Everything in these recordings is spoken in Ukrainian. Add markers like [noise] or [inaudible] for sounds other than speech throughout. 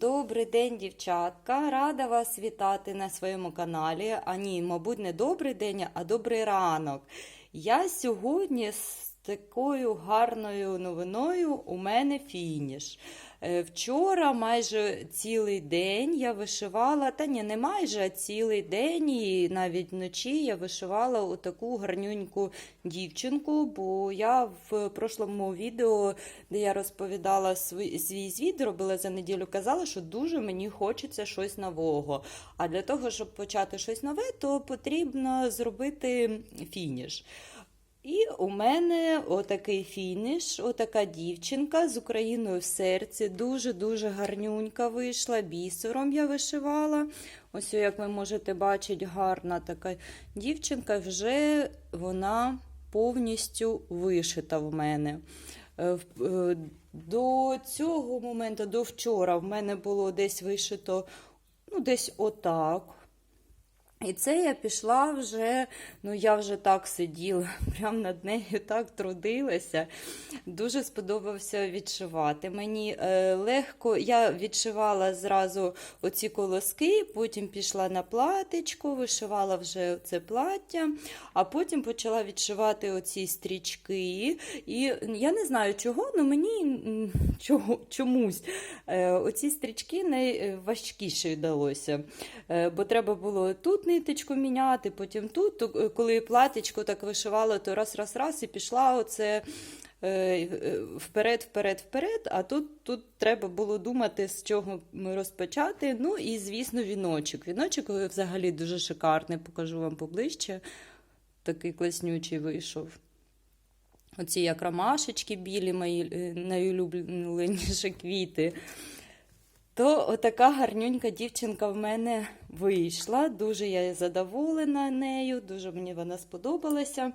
Добрий день, дівчатка! Рада вас вітати на своєму каналі. А ні, мабуть, не добрий день, а добрий ранок. Я сьогодні такою гарною новиною у мене фініш. Е, Вчора майже цілий день я вишивала, та ні, не майже, а цілий день, і навіть вночі я вишивала отаку гарнюньку дівчинку, бо я в прошлому відео, де я розповідала свій, свій звіт, робила за неділю, казала, що дуже мені хочеться щось нового. А для того, щоб почати щось нове, то потрібно зробити фініш. І у мене отакий фініш, отака дівчинка з Україною в серці. Дуже-дуже гарнюнька вийшла. Бісером я вишивала. Ось, як ви можете бачити, гарна така дівчинка. Вже вона повністю вишита в мене. Е, е, До цього моменту, до вчора, в мене було десь вишито, ну, десь отак. І це я пішла вже, ну я вже так сиділа, [laughs] прямо над нею так трудилася. Дуже сподобався відшивати. Мені е, легко, я відшивала зразу оці колоски, потім пішла на платечко, вишивала вже це плаття, а потім почала відшивати оці стрічки. І я не знаю чого, але мені чого, чомусь е, оці стрічки найважкіше вдалося. Е, бо треба було тут ниточку міняти, потім тут. То, е, Коли платічко так вишивала, то раз, раз, раз і пішла оце е, е, вперед, вперед, вперед. А тут, тут треба було думати, з чого розпочати. Ну і, звісно, віночок. Віночок взагалі дуже шикарний, покажу вам поближче. Такий класнючий вийшов. Оці як ромашечки білі, мої найулюбленіші квіти. То отака гарнюнька дівчинка в мене вийшла. Дуже я задоволена нею, дуже мені вона сподобалася.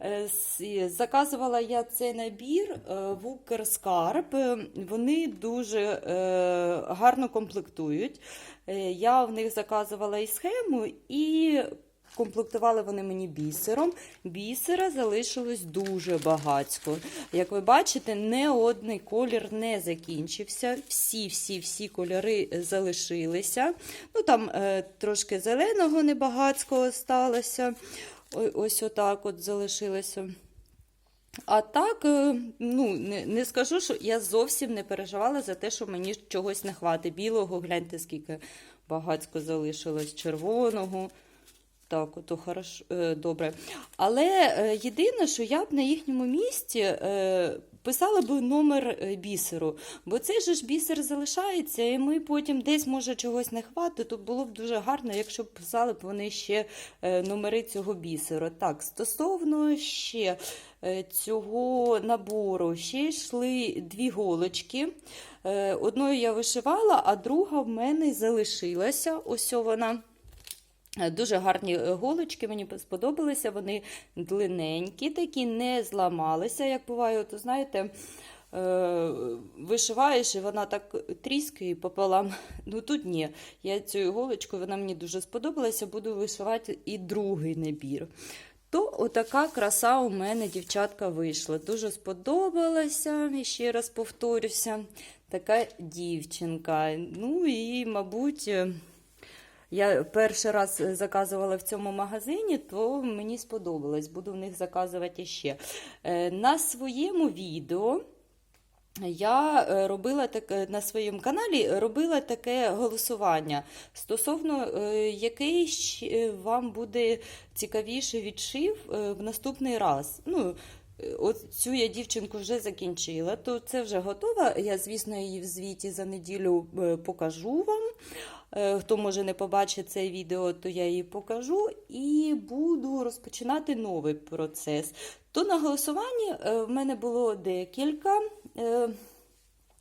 Е, Заказувала я цей набір е, в Укрскарб. Вони дуже е, гарно комплектують. Я в них заказувала і схему, і комплектували вони мені бісером. Бісера залишилось дуже багатько. Як ви бачите, не один колір не закінчився. Всі, всі, всі кольори залишилися. Ну там е, трошки зеленого небагацького сталося. Ось отак от залишилося. А так, е, ну, не, не скажу, що я зовсім не переживала за те, що мені чогось не хватить. Білого, гляньте, скільки багацько залишилось, червоного. Так, ото хорошо, е, добре. Але е, єдине, що я б на їхньому місці е, писала б номер бісеру, бо цей же ж бісер залишається, і ми потім десь, може, чогось не хватить, то було б дуже гарно, якщо б писали б вони ще номери цього бісеру. Так, стосовно ще цього набору, ще йшли дві голочки. Одною я вишивала, а друга в мене залишилася. Ось вона. Е, Дуже гарні е, голочки, мені сподобалися. Вони длинненькі, такі не зламалися, як буває. То знаєте, е, вишиваєш, і вона так тріскає пополам. [laughs] Ну тут ні. Я цю голочку, вона мені дуже сподобалася. Буду вишивати і другий набір. То отака краса у мене, дівчатка, вийшла. Дуже сподобалася, і ще раз повторюся, така дівчинка. Ну і, мабуть. Е, я перший раз заказувала в цьому магазині, то мені сподобалось. Буду в них заказувати ще. Е, На своєму відео я е, робила таке на своєму каналі робила таке голосування стосовно е, який вам буде цікавіше відшив е, в наступний раз. Ну, е, От цю я дівчинку вже закінчила, то це вже готова. Я, звісно, її в звіті за неділю е, покажу вам. Е, Хто може не побачить це відео, то я її покажу і буду розпочинати новий процес. То на голосуванні е, в мене було декілька е,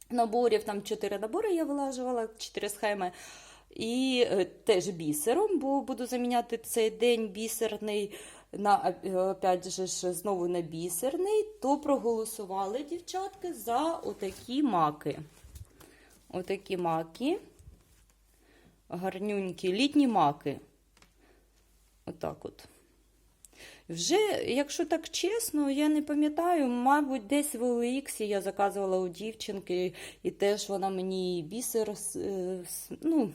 наборів, там чотири набори я вилажувала, чотири схеми. І теж бісером, бо буду заміняти цей день бісерний на опять же ж, знову на бісерний, то проголосували дівчатки за отакі маки. Отакі маки гарнюнькі літні маки. Отак от. Вже, якщо так чесно, я не пам'ятаю, мабуть, десь в OLX я заказувала у дівчинки, і теж вона мені бісер, ну,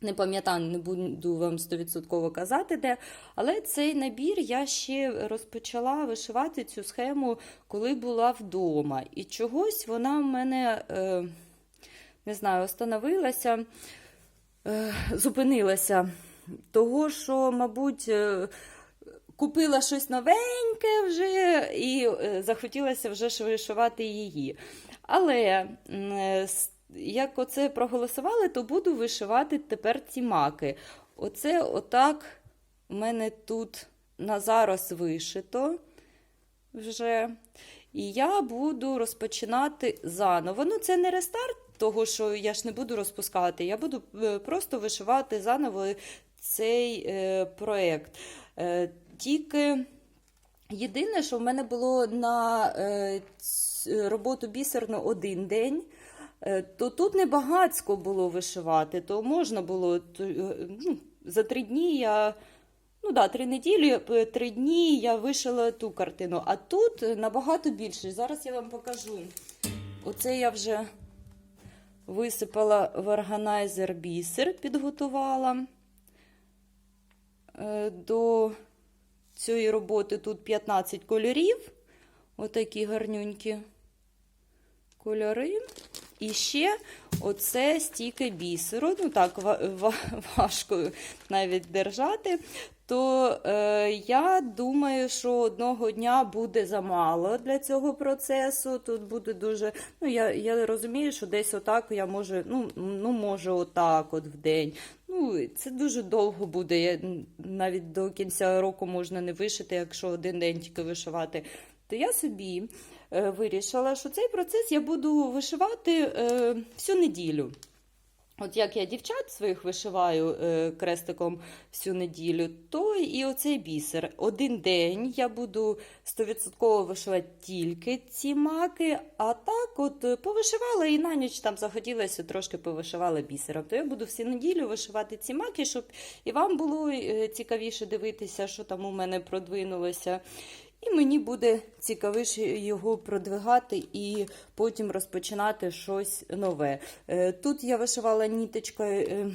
не пам'ятаю, не буду вам 100% казати де. Але цей набір я ще розпочала вишивати цю схему, коли була вдома. І чогось вона в мене, е, не знаю, остановилася, зупинилася. Того, що, мабуть, е, купила щось новеньке вже і е, захотілося вже вишивати її. Але е, як оце проголосували, то буду вишивати тепер ці маки. Оце отак у мене тут на зараз вишито вже. І я буду розпочинати заново. Ну, це не рестарт, того, що я ж не буду розпускати. Я буду е, просто вишивати заново цей е, проєкт. Е, тільки єдине, що в мене було на роботу бісерну один день. То тут не багацько було вишивати, то можна було ну, за три дні я. Ну да, три неділі, три дні я вишила ту картину. А тут набагато більше. Зараз я вам покажу. Оце я вже висипала в органайзер бісер, підготувала. Е, До цієї роботи тут 15 кольорів. Отакі гарнюнькі кольори. І ще оце стільки бісеру. Ну так, ва- ва- [laughs] важко навіть держати. То е, я думаю, що одного дня буде замало для цього процесу. Тут буде дуже. Ну, я, я розумію, що десь отак я можу, ну, ну можу отак от в день. Ну, це дуже довго буде. Я, навіть до кінця року можна не вишити, якщо один день тільки вишивати. То я собі е, вирішила, що цей процес я буду вишивати е, всю неділю. От як я дівчат своїх вишиваю е, крестиком всю неділю, то і оцей бісер. Один день я буду 100% вишивати тільки ці маки, а так от е, повишивала і на ніч там захотілося трошки повишивала бісером. То я буду всю неділю вишивати ці маки, щоб і вам було е, цікавіше дивитися, що там у мене продвинулося. І мені буде цікавіше його продвигати і потім розпочинати щось нове. Е, Тут я вишивала ніточкою. е,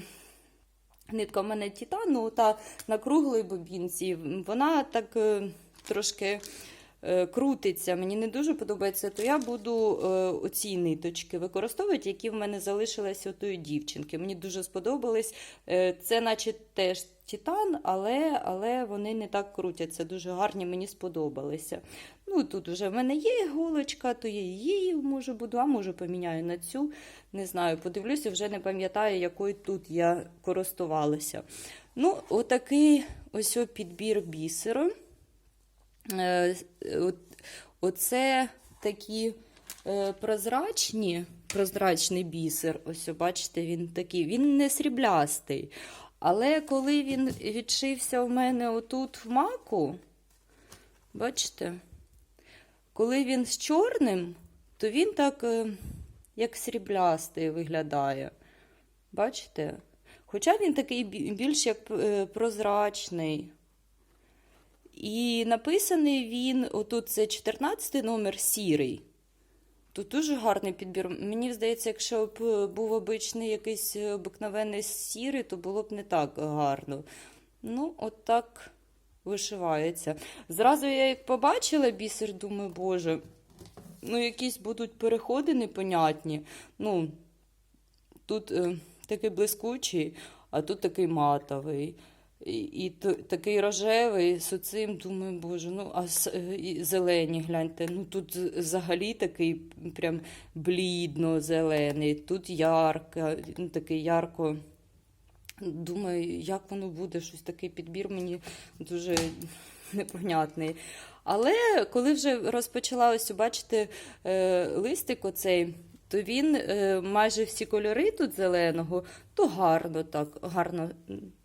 Нитка в мене титану, та на круглій бобінці. Вона так е, трошки крутиться. Мені не дуже подобається, то я буду е, оці ниточки використовувати, які в мене залишилися у тої дівчинки. Мені дуже сподобались. Е, Це, наче теж титан, але, але вони не так крутяться. Дуже гарні, мені сподобалися. Ну, тут вже в мене є іголочка, то я її можу буду, а може поміняю на цю. Не знаю, подивлюся, вже не пам'ятаю, якою тут я користувалася. Ну, отакий ось підбір бісеру. Е, Оце такі е, прозрачні, прозрачний бісер. Ось, бачите, він такий, він не сріблястий. Але коли він відшився в мене отут в маку, бачите, коли він з чорним, то він так, е, як сріблястий виглядає. Бачите? Хоча він такий більш як прозрачний. І написаний він, отут це 14 номер сірий. Тут дуже гарний підбір. Мені здається, якщо б е, був обичний якийсь е, обикновений сірий, то було б не так гарно. Ну, от так вишивається. Зразу я як побачила бісер, думаю, боже, ну якісь будуть переходи непонятні. Ну, тут е, такий блискучий, а тут такий матовий. І, і такий рожевий з оцим, думаю, боже, ну а і зелені, гляньте, ну тут взагалі такий прям блідно-зелений, тут ярко, ну, такий ярко. Думаю, як воно буде, щось такий підбір мені дуже непонятний. Але коли вже розпочала ось бачите, е, листик оцей, то він е, майже всі кольори тут зеленого, то гарно так, гарно,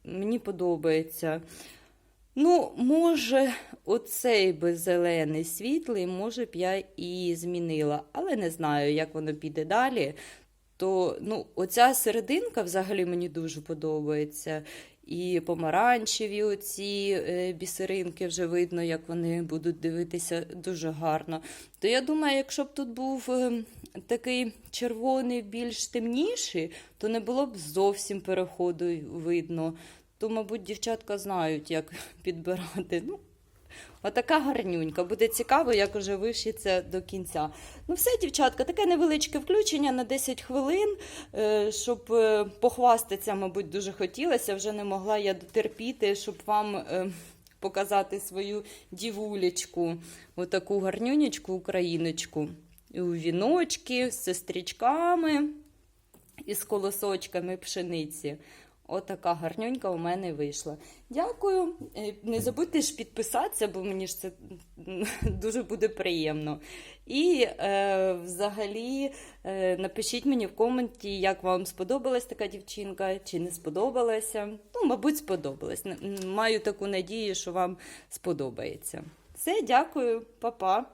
мені подобається. Ну, може, оцей би зелений світлий, може б я і змінила, але не знаю, як воно піде далі. то ну, оця серединка взагалі мені дуже подобається. І помаранчеві оці е, бісеринки вже видно, як вони будуть дивитися дуже гарно. То я думаю, якщо б тут був е, такий червоний, більш темніший, то не було б зовсім переходу видно. То, мабуть, дівчатка знають, як [laughs] підбирати. Ну, Отака гарнюнька. Буде цікаво, як уже вишиться до кінця. Ну, все, дівчатка, таке невеличке включення на 10 хвилин, е, щоб е, похвастатися, мабуть, дуже хотілося. Вже не могла я дотерпіти, щоб вам е, показати свою дівулечку, отаку гарнюнечку україночку. У віночки з сестричками і з колосочками пшениці. Отака гарнюнька у мене вийшла. Дякую. Е, Не забудьте ж підписатися, бо мені ж це [laughs] дуже буде приємно. І е, взагалі е, напишіть мені в коменті, як вам сподобалась така дівчинка, чи не сподобалася. Ну, мабуть, сподобалась. Маю таку надію, що вам сподобається. Все, дякую, па-па.